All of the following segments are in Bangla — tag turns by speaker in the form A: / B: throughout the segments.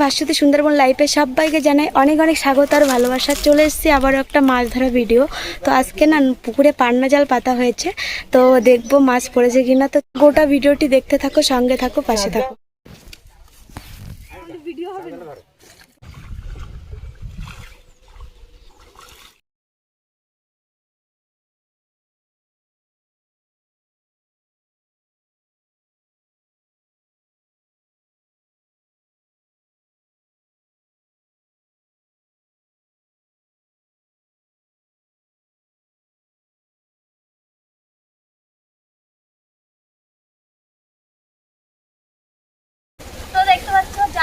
A: ব্যাক টু সুন্দরবন লাইফে সবাইকে জানাই অনেক অনেক স্বাগত আর ভালোবাসা। চলে এসেছি আবারও একটা মাছ ধরা ভিডিও তো আজকে না পুকুরে পান্না জাল পাতা হয়েছে। তো দেখব মাছ পড়েছে কিনা। তো গোটা ভিডিওটি দেখতে থাকো, সঙ্গে থাকো, পাশে থাকো।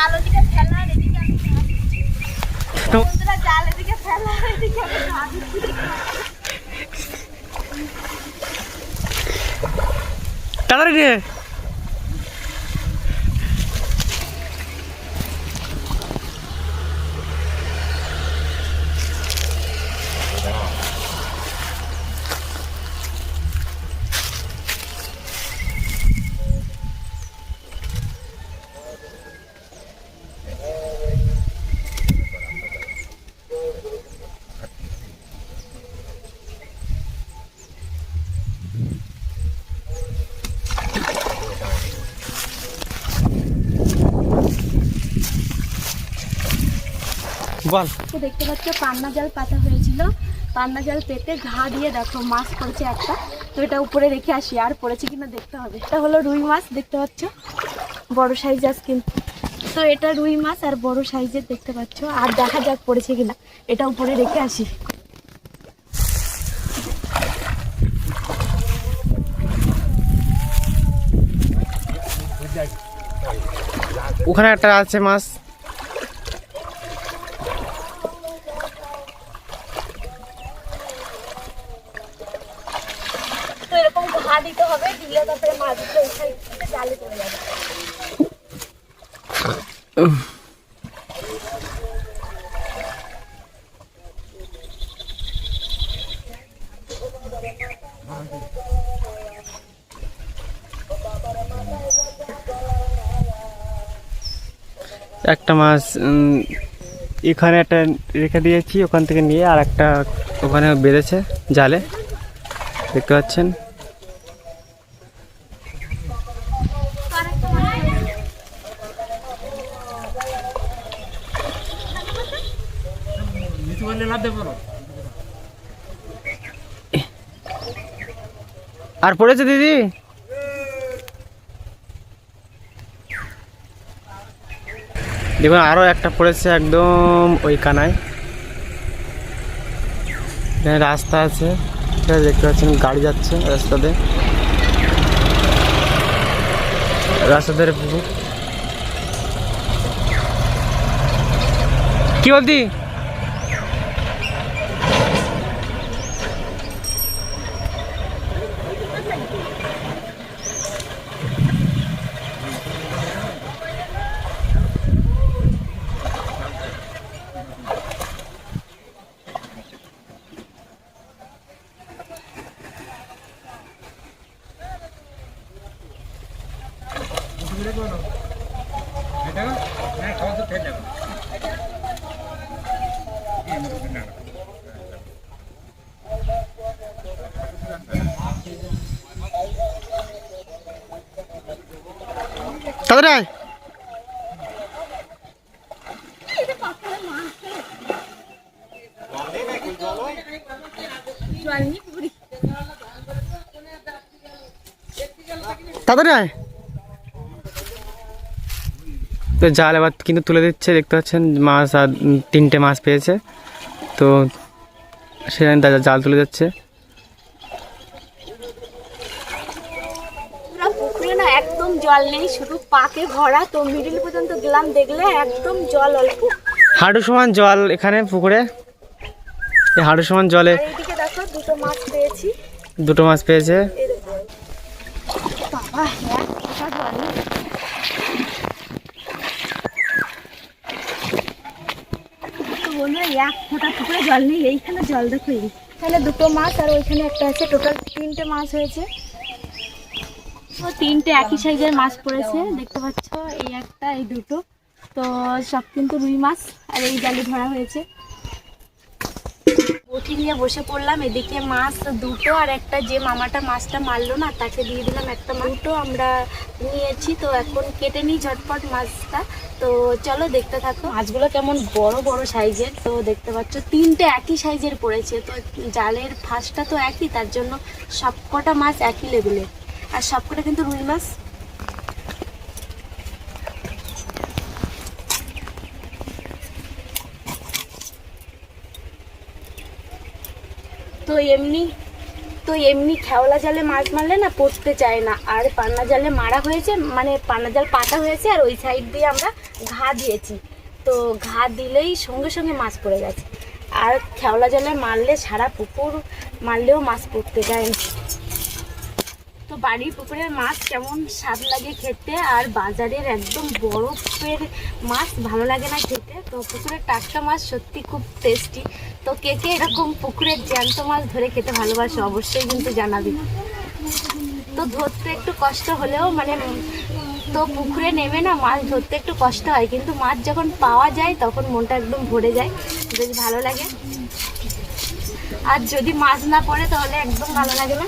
A: জাল ওদিকে ফেলা আর এদিকে আমি। বন্ধুরা, জাল এদিকে ফেলা আর এদিকে আমি
B: তাড়াতাড়ি বল।
A: তো দেখতে পাচ্ছ পান্না জাল পাতা হয়েছিল। পান্না জাল পেতে ঘা দিয়ে দেখো মাছ পড়েছে একটা। তো এটা উপরে রেখে আসি আর পড়েছে কিনা দেখতে হবে। এটা হলো রুই মাছ দেখতে পাচ্ছ? বড় সাইজ আজ কিন্তু তো এটা রুই মাছ আর বড় সাইজের দেখতে পাচ্ছ। আর দেখা যাক পড়েছে কিনা। এটা উপরে রেখে আসি।
B: ওখানে একটা আছে মাছ
A: তো এরকম ঘা দিতে হবে দিলে তারপরে মাছগুলো ওই সাইড থেকে জালে চলে যাবে
B: একটা মাছ এখানে একটা রেখে দিয়েছি, ওখান থেকে নিয়ে আর একটা ওখানে বেঁধেছে জালে। দেখতে পাচ্ছেন
A: আরেকটা মাছ আছে।
B: আর পড়েছে দিদি? দেখুন আরও একটা পড়েছে একদম ওই কানায় রাস্তা আছে। দেখতে পাচ্ছেন, গাড়ি যাচ্ছে রাস্তাতে। রাস্তা ধারে কি বলতি তাড়াতাড়ি আয়
A: জল নিয়ে পুকুরে
B: তাড়াতাড়ি আয়। তো জাল এবার কিন্তু তুলে দিচ্ছে দেখতে পাচ্ছেন মাছ আর তিনটে মাছ পেয়েছে। তো সেখানে দাদা জাল তুলে যাচ্ছে।
A: পুরো একদম জল নেই শুধু পাকে ভরা। তো মিডিল পর্যন্ত গেলাম দেখলে একদম জল অল্প।
B: হাঁটু সমান জল এখানে পুকুরে। এই হাঁটু সমান জলে
A: এইদিকে দেখো দুটো মাছ পেয়েছি।
B: দুটো মাছ পেয়েছে।
A: জল। এক ফোঁটা পুকুরে জল নেই এইখানে জল দেখো এই এখানে দুটো মাছ আর ওইখানে একটা আছে। টোটাল তিনটে মাছ হয়েছে। তো তিনটে একই সাইজের মাছ পড়েছে দেখতে পাচ্ছ? এই একটা এই দুটো। তো সব কিন্তু রুই মাছ আর এই জালে ধরা হয়েছে। বটি নিয়ে বসে পড়লাম, এদিকে মাছ দুটো আর একটা যে মামাটা মাছটা মারলো না, তাকে দিয়ে দিলাম একটা। দুটো আমরা নিয়েছি, তো এখন কেটে নিই ঝটপট মাছটা। তো চলো দেখতে থাকো। মাছগুলো কেমন বড় বড় সাইজের, তো দেখতে পাচ্ছ তিনটে একই সাইজের পড়েছে। তো জালের ফাঁসটা তো একই, তার জন্য সবকটা মাছ একই লেভেলের আর সবকটা কিন্তু রুই মাছ। তো এমনি তো এমনি খেওলা জালে মাছ মারলে না পড়তে চায় না। আর পান্না জালে মারা হয়েছে মানে পান্না জাল পাতা হয়েছে, আর ওই সাইড দিয়ে আমরা ঘা দিয়েছি। তো ঘা দিলেই সঙ্গে সঙ্গে মাছ পড়ে গেছে। আর খেওলা জালে মারলে সারা পুকুর মারলেও মাছ পড়তে চায় না। তো বাড়ির পুকুরের মাছ কেমন স্বাদ লাগে খেতে, আর বাজারের একদম বরফের মাছ ভালো লাগে না খেতে। তো পুকুরের টাটকা মাছ সত্যি খুব টেস্টি তো কে কে এরকম পুকুরের জ্যান্ত মাছ ধরে খেতে ভালোবাসে, অবশ্যই কিন্তু জানাবি। তো ধরতে একটু কষ্ট হলেও মানে তো পুকুরে নেমে না মাছ ধরতে একটু কষ্ট হয়, কিন্তু মাছ যখন পাওয়া যায় তখন মনটা একদম ভরে যায় বেশ ভালো লাগে। আর যদি মাছ না পড়ে তাহলে একদম ভালো লাগে না।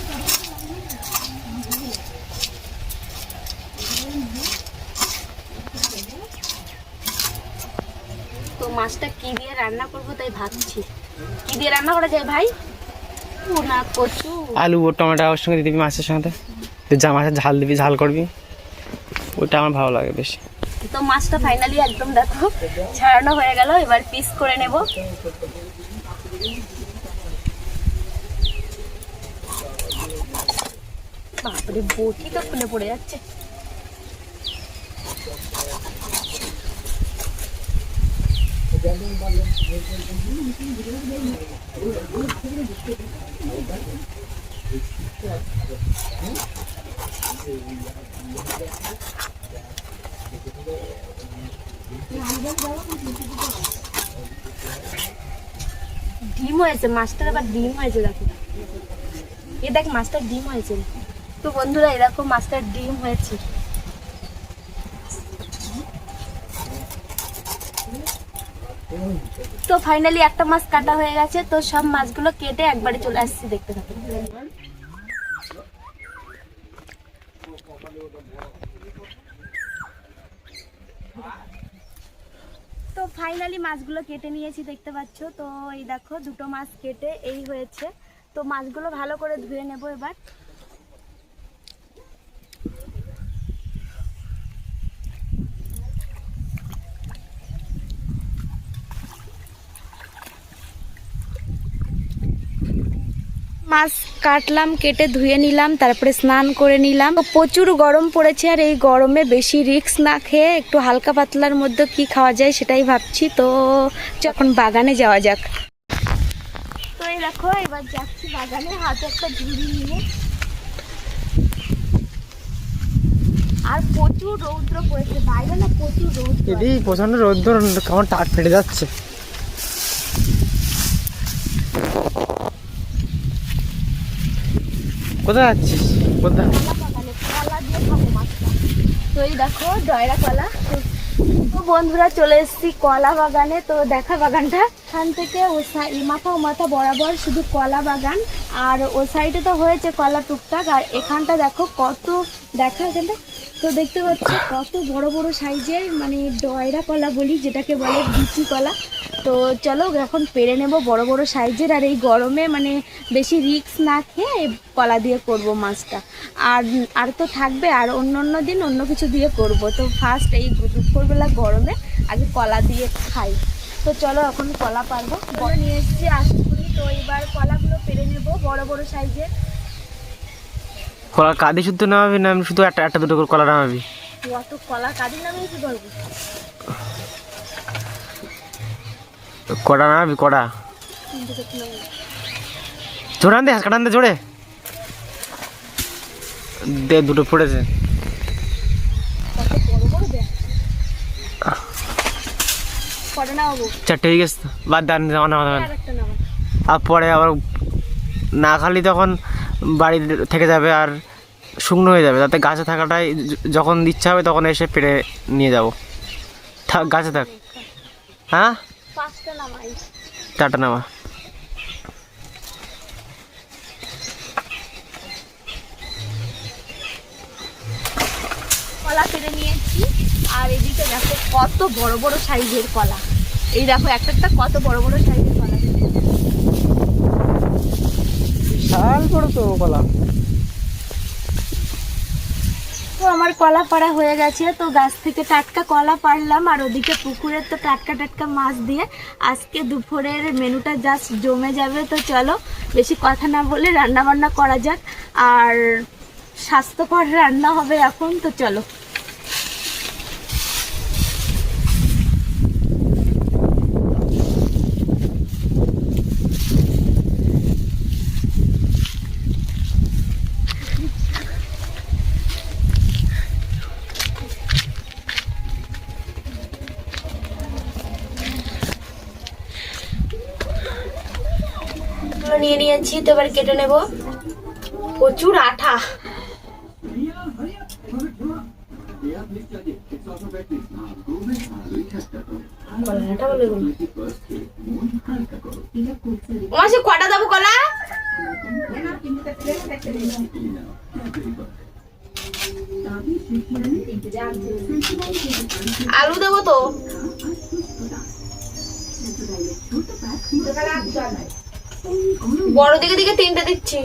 A: তো মাছটা কি দিয়ে রান্না করব তাই ভাবছি। কি দিয়ে রান্না করা যায় ভাই? কচু।
B: আলু ও টমেটো ওর সঙ্গে দিয়ে দিবি মাছের সঙ্গে? তুই যা মাছের ঝাল দিবি ঝাল করবি। ওটা আমার ভালো লাগে বেশি।
A: তো মাছটা ফাইনালি একদম দেখো ছাড়ানো হয়ে গেল এবার পিস করে নেব। বাপরে বটি তো খুলে পড়ে যাচ্ছে। ডিম হয়েছে, মাছটার আবার ডিম হয়েছে, দেখো। এ দেখ, মাছটার ডিম হয়েছে। তো বন্ধুরা এরকম মাছটার ডিম হয়েছে। তো ফাইনালি একটা মাছ কাটা হয়ে গেছে, তো সব মাছগুলো কেটে একবারে চলে আসছি, দেখতে থাকুন। তো ফাইনালি মাছগুলো কেটে নিয়েছি, দেখতে পাচ্ছ। তো এই দেখো, দুটো মাছ কেটে এই হয়েছে। তো মাছগুলো ভালো করে ধুয়ে নেব এবার। মাছ কাটলাম, কেটে ধুয়ে নিলাম, তারপরে স্নান করে নিলাম। প্রচুর গরম পড়েছে আর এই গরমে বেশি রিস্ক না খেয়ে একটু হালকা পাতলার মধ্যে কি খাওয়া যায় সেটাই ভাবছি। তো যখন বাগানে যাওয়া যাক। তো এই দেখো, এবার যাচ্ছি বাগানে, হাতে একটা ঝুড়ি নিয়ে। আর প্রচুর রৌদ্র পড়েছে, বাইরে না প্রচুর রৌদ্র
B: এদি প্রচণ্ড রোদ্দুর কেমন টাক ফেটে যাচ্ছে। কোথায় যাচ্ছিস? কোথায়?
A: তো এই দেখো, ডয়রা কলা। তো বন্ধুরা, চলে এসেছি কলা বাগানে। তো দেখা বাগানটা, এখান থেকে ও মাথা ও মাথা বরাবর শুধু কলা বাগান। আর ও সাইডে তো হয়েছে কলা টুকটাক। আর এখানটা দেখো কত, দেখা এখানটা? তো দেখতে পাচ্ছ কত বড় বড় সাইজের মানে ডয়রা কলা বলি, যেটাকে বলে বিচি কলা। তো চলো এখন পেরে নেব বড় বড় সাইজের আর এই গরমে মানে বেশি রিস্ক না খেয়ে এই কলা দিয়ে করব মাছটা। আর আর তো থাকবে আর অন্য অন্য দিন অন্য কিছু দিয়ে করব। তো ফার্স্ট এই দুপুরবেলা গরমে আগে কলা দিয়ে খাই। তো চলো এখন কলা পারব। বড় নিয়ে এসেছি আশুপুরি তো এবার কলাগুলো পেরে নেব বড় বড় সাইজের।
B: কলা কাঁদি শুদ্ধ নামাবি না আমি শুধু একটা একটা দুটো করে কলা নামাবি?
A: অত কলা কাঁদি নামিয়ে কি করব?
B: নামাবি কড়া
A: তিনটে চারটে নামিয়ে।
B: জোরে আন দে দুটো পড়েছে চারটে হয়ে গেছে বাদ দেন
A: আর
B: পরে আবার না খালি তখন বাড়ি থেকে যাবে আর শুকনো হয়ে যাবে তাতে গাছে থাকাটাই যখন ইচ্ছা হবে তখন এসে পেরে নিয়ে যাব থাক গাছে থাক হ্যাঁ
A: পাঁচটা নামাই।
B: টাটা নামা।
A: কলা কেটে নিয়েছি আর এদিকে দেখো কত বড় বড় সাইজের কলা। এই দেখো একটা একটা কত বড় বড় সাইজের কলা।
B: বিশাল বড় তো কলা
A: তো আমার কলা পাড়া হয়ে গেছে, তো গাছ থেকে টাটকা কলা পারলাম আর ওদিকে পুকুরের তো টাটকা টাটকা মাছ দিয়ে আজকে দুপুরের মেনুটা জাস্ট জমে যাবে। তো চলো, বেশি কথা না বলে রান্না বান্না করা যাক, আর স্বাস্থ্যকর রান্না হবে এখন, তো চলো। নিয়ে নিয়েছি, তো এবার কেটে নেব। প্রচুর আঠা। মাসি, কটা দেবো কলা? আলু দেবো তো। বড় দিকে দিকে তিনটে দিচ্ছি।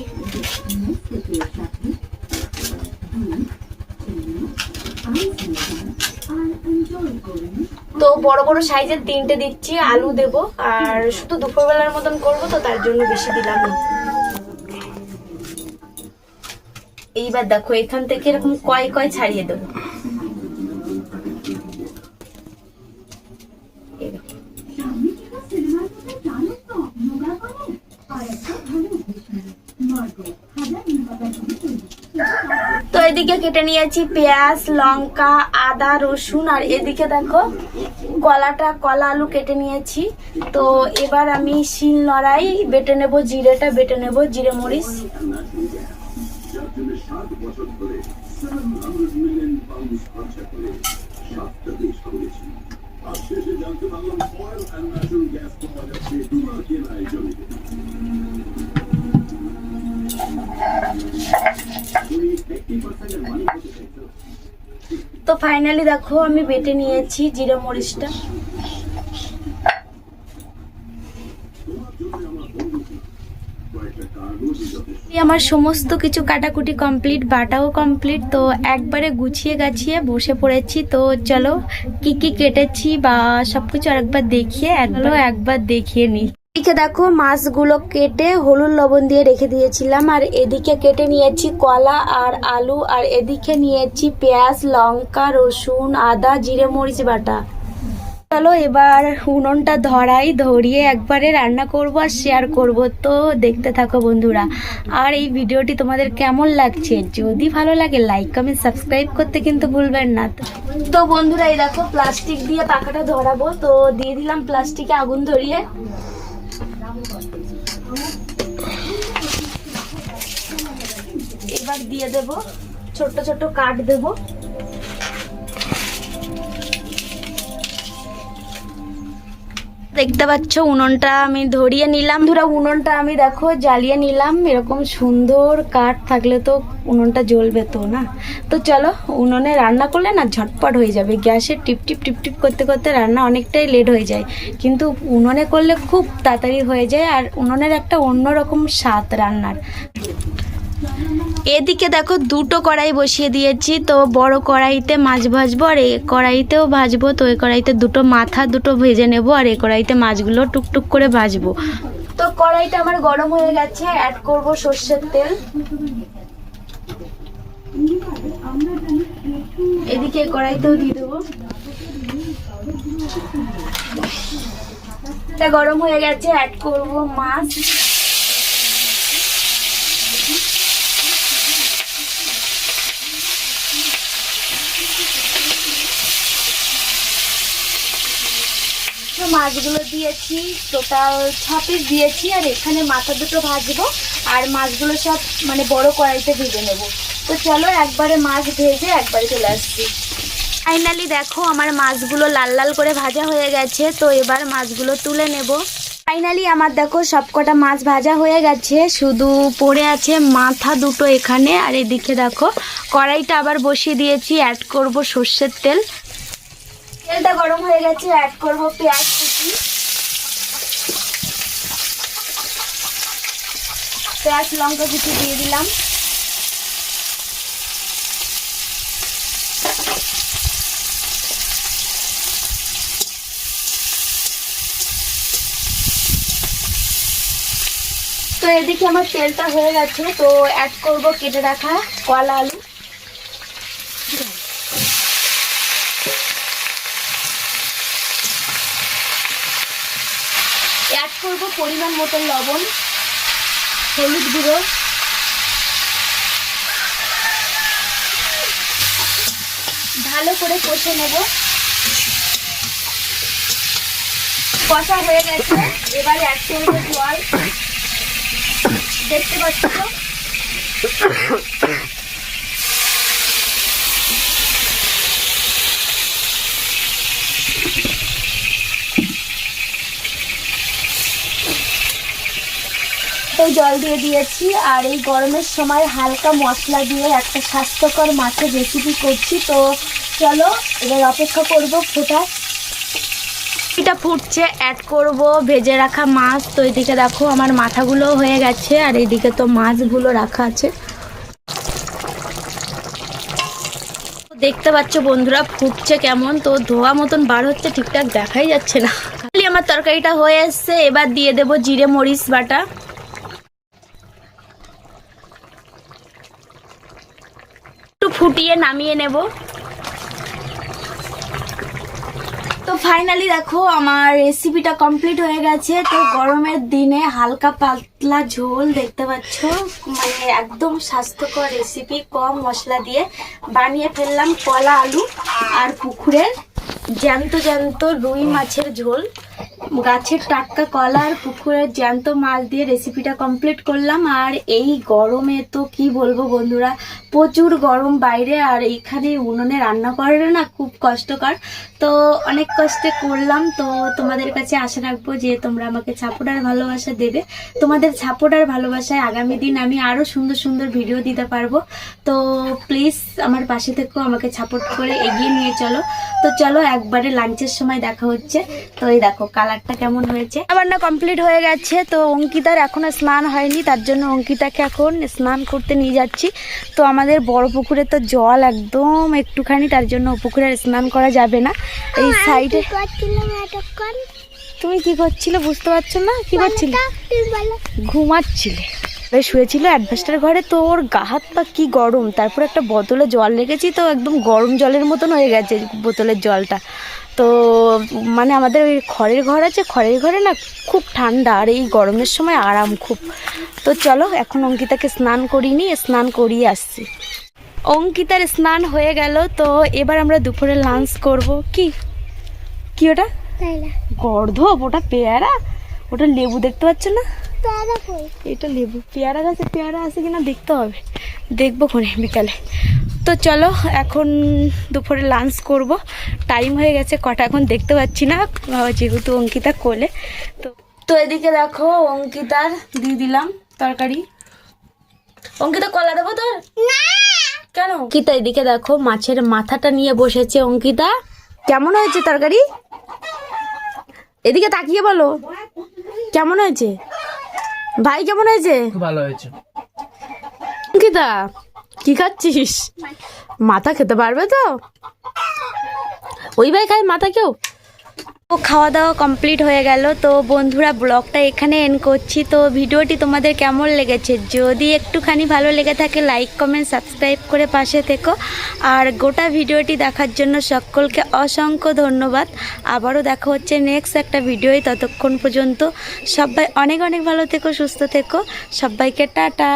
A: তো বড় বড় সাইজের তিনটে দিচ্ছি, আলু দেব, আর শুধু দুপুরবেলার মতন করব তো, তার জন্য বেশি দিলাম না। এইবার দেখো, এখান থেকে এরকম কয় কয় ছাড়িয়ে দেবো এই দেখো। তো এদিকে কেটে নিয়েছি পেঁয়াজ, লঙ্কা, আদা, রসুন, আর এদিকে দেখো কলাটা, কলা আলু কেটে নিয়েছি। তো এবার আমি শিল লড়াই বেটে নেব জিরেটা, বেটে নেব জিরে মরিচ। তো ফাইনালি দেখো, আমি বেটে নিয়েছি জিরে মরিচটা। আমার সমস্ত কিছু কাটাকুটি কমপ্লিট বাটাও কমপ্লিট তো একবারে গুছিয়ে গাছিয়ে বসে পড়েছি। তো চলো, কি কি কেটেছি বা সবকিছু আরেকবার দেখিয়ে, একবার একবার দেখিয়ে নিই। এদিকে দেখো, মাছগুলো কেটে হলুদ লবণ দিয়ে রেখে দিয়েছিলাম, আর এদিকে কেটে নিয়েছি কলা আর আলু, আর এদিকে নিয়েছি পেঁয়াজ, লঙ্কা, রসুন, আদা, জিরে, মরিচ বাটা। চলো এবার উনুনটা ধরাই, ধরিয়ে একবারে রান্না করব আর শেয়ার করব। তো দেখতে থাকো বন্ধুরা, আর এই ভিডিওটি তোমাদের কেমন লাগছে? যদি ভালো লাগে লাইক কমেন্ট সাবস্ক্রাইব করতে কিন্তু ভুলবেন না। তো বন্ধুরা, এই দেখো প্লাস্টিক দিয়ে পাখাটা ধরাবো। তো দিয়ে দিলাম প্লাস্টিকে আগুন ধরিয়ে। এবার দিয়ে দেব ছোট ছোট কাঠ দেবো। দেখতে পাচ্ছ, উনুনটা আমি ধরিয়ে নিলাম। ধরো, উনুনটা আমি দেখো জ্বালিয়ে নিলাম। এরকম সুন্দর কাঠ থাকলে তো উনুনটা জ্বলবে তো না? তো চলো, উনুনে রান্না করলে না ঝটপট হয়ে যাবে। গ্যাসে টিপ টিপ টিপ টিপ করতে করতে রান্না অনেকটাই লেট হয়ে যায়। কিন্তু উনুনে করলে খুব তাড়াতাড়ি হয়ে যায়। আর উনুনের একটা অন্যরকম স্বাদ রান্নার। এদিকে দেখো দুটো কড়াই বসিয়ে দিয়েছি, তো বড় কড়াইতে মাছ ভাজবো আর এই কড়াইতেও ভাজবো, তো এই কড়াইতে দুটো মাথা, দুটো ভেজে নেব আর এই কড়াইতে মাছগুলো টুকটুক করে ভাজবো। তো কড়াইটা আমার গরম হয়ে গেছে অ্যাড করব সর্ষের তেল। এদিকে কড়াইতেও দিয়ে দেবো। গরম হয়ে গেছে অ্যাড করব মাছ। মাছগুলো দিয়েছি টোটাল ছ পিস দিয়েছি, আর এখানে মাথা দুটো ভাজবো, আর মাছগুলো সব মানে বড় কড়াইতে ভেজে নেব। তো চলো একবারে মাছ ভেজে একবারে চলে আসছি। ফাইনালি দেখো আমার মাছগুলো লাল লাল করে ভাজা হয়ে গেছে, তো এবার মাছগুলো তুলে নেব। ফাইনালি আমার দেখো সবকটা মাছ ভাজা হয়ে গেছে, শুধু পড়ে আছে মাথা দুটো এখানে, আর এদিকে দেখো কড়াইটা আবার বসিয়ে দিয়েছি অ্যাড করব সর্ষের তেল। তেলটা গরম হয়ে গেছে অ্যাড করব পেঁয়াজ পেঁয়াজ, লঙ্কা কুচি দিয়ে দিলাম। তো এদিকে আমার তেলটা হয়ে গেছে, তো অ্যাড করব কেটে রাখা কলা আলু অ্যাড করব পরিমাণ মতো লবণ, হলুদ গুঁড়ো। ভালো করে কষে নেব। কষা হয়ে গেছে। এবার এক চামচ জল। দেখতে পাচ্ছ জল দিয়ে দিয়েছি আর এই গরমের সময় হালকা মশলা দিয়ে একটা স্বাস্থ্যকর মাছের রেসিপি করছি। তো চলো, এবার অপেক্ষা করব ফোটা এটা ফুটছে অ্যাড করব, ভেজে রাখা মাছ। তো এদিকে দেখো, আমার মাথাগুলো হয়ে গেছে, আর এদিকে তো মাছগুলো রাখা আছে। দেখতে পাচ্ছ বন্ধুরা, ফুটছে কেমন। তো ধোয়া মতন বার হচ্ছে, ঠিকঠাক দেখাই যাচ্ছে না। খালি আমার তরকারিটা হয়ে এসছে, এবার দিয়ে দেব জিরে মরিচ বাটা একটু ফুটিয়ে নামিয়ে নেব। তো ফাইনালি দেখো, আমার রেসিপিটা কমপ্লিট হয়ে গেছে। তো গরমের দিনে হালকা পাতলা ঝোল দেখতে পাচ্ছ। মানে একদম স্বাস্থ্যকর রেসিপি কম মশলা দিয়ে। বানিয়ে ফেললাম কলা, আলু আর পুকুরের জ্যান্ত জ্যান্ত রুই মাছের ঝোল। গাছের টাটকা কলা আর পুকুরের জ্যান্ত মাছ দিয়ে রেসিপিটা কমপ্লিট করলাম। আর এই গরমে তো কি বলব বন্ধুরা, প্রচুর গরম বাইরে আর এইখানে উনুনে রান্না করে না, খুব কষ্টকর। তো অনেক কষ্টে করলাম। তো তোমাদের কাছে আশা রাখব যে তোমরা আমাকে সাপোর্ট আর ভালোবাসা দেবে। তোমাদের সাপোর্ট আর ভালোবাসায় আগামী দিন আমি আরও সুন্দর সুন্দর ভিডিও দিতে পারব। তো প্লিজ আমার পাশে থেকেও আমাকে সাপোর্ট করে এগিয়ে নিয়ে চলো। তো চলো একবারে লাঞ্চের সময় দেখা হচ্ছে। তো এই দেখো কালারটা কেমন হয়েছে? আমার না কমপ্লিট হয়ে গেছে তো অঙ্কিতার এখনও স্নান হয়নি তার জন্য অঙ্কিতাকে এখন স্নান করতে নিয়ে যাচ্ছি। তো আমাদের বড় পুকুরে তো জল একদম একটুখানি তার জন্য পুকুরে আর স্নান করা যাবে না। এই সাইডে তুমি কি করছিলে বুঝতে পারছ না? কি করছিলে? ঘুমাচ্ছিলে। ওই শুয়েছিল অ্যাডভাস্টার ঘরে। তো ওর গা হাত পা কি গরম? তারপর একটা বোতলে জল রেখেছি তো একদম গরম জলের মতন হয়ে গেছে বোতলের জলটা। তো মানে আমাদের ওই খড়ের ঘর আছে খড়ের ঘরে না খুব ঠান্ডা আর এই গরমের সময় আরাম খুব। তো চলো এখন অঙ্কিতাকে স্নান করিনি স্নান করিয়ে আসছি। অঙ্কিতার স্নান হয়ে গেল তো এবার আমরা দুপুরে লাঞ্চ করব। কি? কি ওটা? গর্ধব ওটা পেয়ারা? ওটা লেবু দেখতে পাচ্ছ না? এটা লেবু। পেয়ারা গাছে পেয়ারা আছে কিনা দেখতে হবে। দেখব ক্ষণে বিকালে। তো চলো এখন দুপুরে লাঞ্চ করব। টাইম হয়ে গেছে কটা এখন দেখতে পাচ্ছি না যেহেতু অঙ্কিতা কোলে। তো তো এদিকে দেখো অঙ্কিতার দিয়ে দিলাম তরকারি। অঙ্কিতা কলা দেবো তোর? কেন? অঙ্কিতা এদিকে দেখো মাছের মাথাটা নিয়ে বসেছে অঙ্কিতা। কেমন হয়েছে তরকারি? এদিকে তাকিয়ে বলো। কেমন হয়েছে? ভাই কেমন হয়েছে?
B: ভালো হয়েছে।
A: অঙ্কিতা কি খাচ্ছিস? মাথা খেতে পারবে তো? ওই ভাই খায় মাথা কেউ? ও খাওয়া দাওয়া কমপ্লিট হয়ে গেল। তো বন্ধুরা, ব্লগটা এখানে এন্ড করছি। তো ভিডিওটি তোমাদের কেমন লেগেছে? যদি একটুখানি ভালো লেগে থাকে লাইক কমেন্ট সাবস্ক্রাইব করে পাশে থেকো। আর গোটা ভিডিওটি দেখার জন্য সকলকে অসংখ্য ধন্যবাদ। আবারও দেখা হচ্ছে নেক্সট একটা ভিডিওই ততক্ষণ পর্যন্ত। সবাই অনেক অনেক ভালো থেকো, সুস্থ থেকো। সবাইকে টাটা।